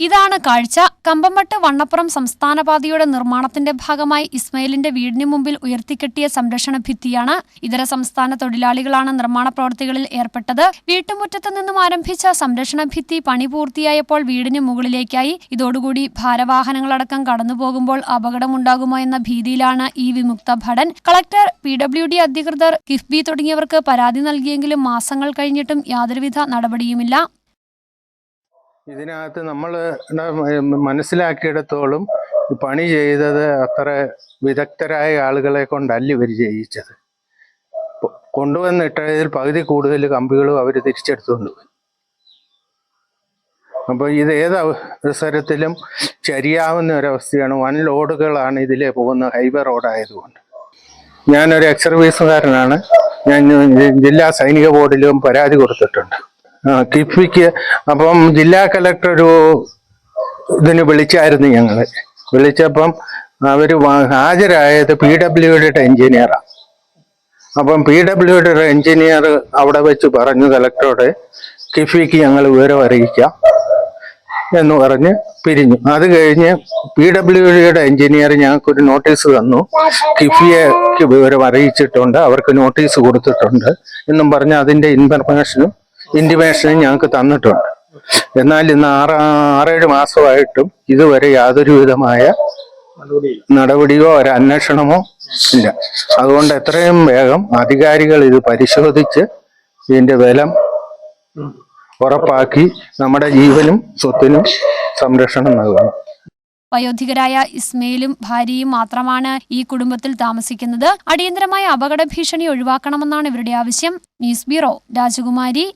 ഇതാണ് കാഴ്ച. കമ്പമട്ട് വണ്ണപ്പുറം സംസ്ഥാനപാതയുടെ നിർമ്മാണത്തിന്റെ ഭാഗമായി ഇസ്മയിലിന്റെ വീടിന് മുമ്പിൽ ഉയർത്തിക്കെട്ടിയ സംരക്ഷണ ഭിത്തിയാണ് ഇതര സംസ്ഥാന തൊഴിലാളികളാണ് നിർമ്മാണ പ്രവർത്തികളിൽ ഏർപ്പെട്ടത്. വീട്ടുമുറ്റത്ത് നിന്നും ആരംഭിച്ച സംരക്ഷണ ഭിത്തി പണി പൂർത്തിയായപ്പോൾ വീടിന് മുകളിലേക്കായി. ഇതോടുകൂടി ഭാരവാഹനങ്ങളടക്കം കടന്നുപോകുമ്പോൾ അപകടമുണ്ടാകുമോ എന്ന ഭീതിയിലാണ് ഈ വിമുക്ത ഭടൻ. കളക്ടർ പി ഡബ്ല്യു ഡി അധികൃതർ കിഫ്ബി തുടങ്ങിയവർക്ക് പരാതി നൽകിയെങ്കിലും മാസങ്ങൾ കഴിഞ്ഞിട്ടും യാതൊരുവിധ നടപടിയുമില്ല. ഇതിനകത്ത് നമ്മൾ മനസ്സിലാക്കിയിടത്തോളം പണി ചെയ്തത് അത്ര വിദഗ്ധരായ ആളുകളെ കൊണ്ടല്ല ഇവർ ചെയ്യിച്ചത്. കൊണ്ടുവന്നിട്ടതിൽ പകുതി കൂടുതൽ കമ്പികളും അവർ തിരിച്ചെടുത്തുകൊണ്ട് പോയി. അപ്പോൾ ഇത് ഏത് അവസരത്തിലും ചരിയാവുന്ന ഒരവസ്ഥയാണ്. വൻ ലോഡുകളാണ് ഇതിലെ പോകുന്ന ഹൈവേ റോഡായതുകൊണ്ട്. ഞാനൊരു എക്സർവീസുകാരനാണ്. ഞാൻ ജില്ലാ സൈനിക ബോർഡിലും പരാതി കൊടുത്തിട്ടുണ്ട്. കിഫ്ബിക്ക് അപ്പം ജില്ലാ കലക്ടർ ഒരു ഇതിന് വിളിച്ചായിരുന്നു ഞങ്ങൾ വിളിച്ചപ്പം അവർ ഹാജരായത് പി ഡബ്ല്യു ഡിയുടെ എഞ്ചിനീയറാണ് അപ്പം പി ഡബ്ല്യു ഡിയുടെ എഞ്ചിനീയർ അവിടെ വെച്ച് പറഞ്ഞു കലക്ടറോട് കിഫ്ബിക്ക് ഞങ്ങൾ വിവരം അറിയിക്കാം എന്ന് പറഞ്ഞ് പിരിഞ്ഞു. അത് കഴിഞ്ഞ് പി ഡബ്ല്യു ഡിയുടെ എഞ്ചിനീയർ ഞങ്ങൾക്കൊരു നോട്ടീസ് തന്നു. കിഫിയക്ക് വിവരം അറിയിച്ചിട്ടുണ്ട് അവർക്ക് നോട്ടീസ് കൊടുത്തിട്ടുണ്ട് എന്നും പറഞ്ഞ് അതിന്റെ ഇൻഫർമേഷനും ഇന്റിമേഷനും ഞങ്ങൾക്ക് തന്നിട്ടുണ്ട്. എന്നാൽ ഇന്ന് ആറ് ആറേഴ് മാസമായിട്ടും ഇതുവരെ യാതൊരു വിധമായ നടപടിയോ ഒരു അന്വേഷണമോ ഇല്ല. അതുകൊണ്ട് എത്രയും വേഗം അധികാരികൾ ഇത് പരിശോധിച്ച് ഇതിന്റെ ബലം ഉറപ്പാക്കി നമ്മുടെ ജീവനും സ്വത്തിനും സംരക്ഷണം നൽകണം. വയോധികരായ ഇസ്മയിലും ഭാര്യയും മാത്രമാണ് ഈ കുടുംബത്തിൽ താമസിക്കുന്നത്. അടിയന്തരമായ അപകട ഭീഷണി ഒഴിവാക്കണമെന്നാണ് ഇവരുടെ ആവശ്യം. ന്യൂസ് ബ്യൂറോ രാജകുമാരി.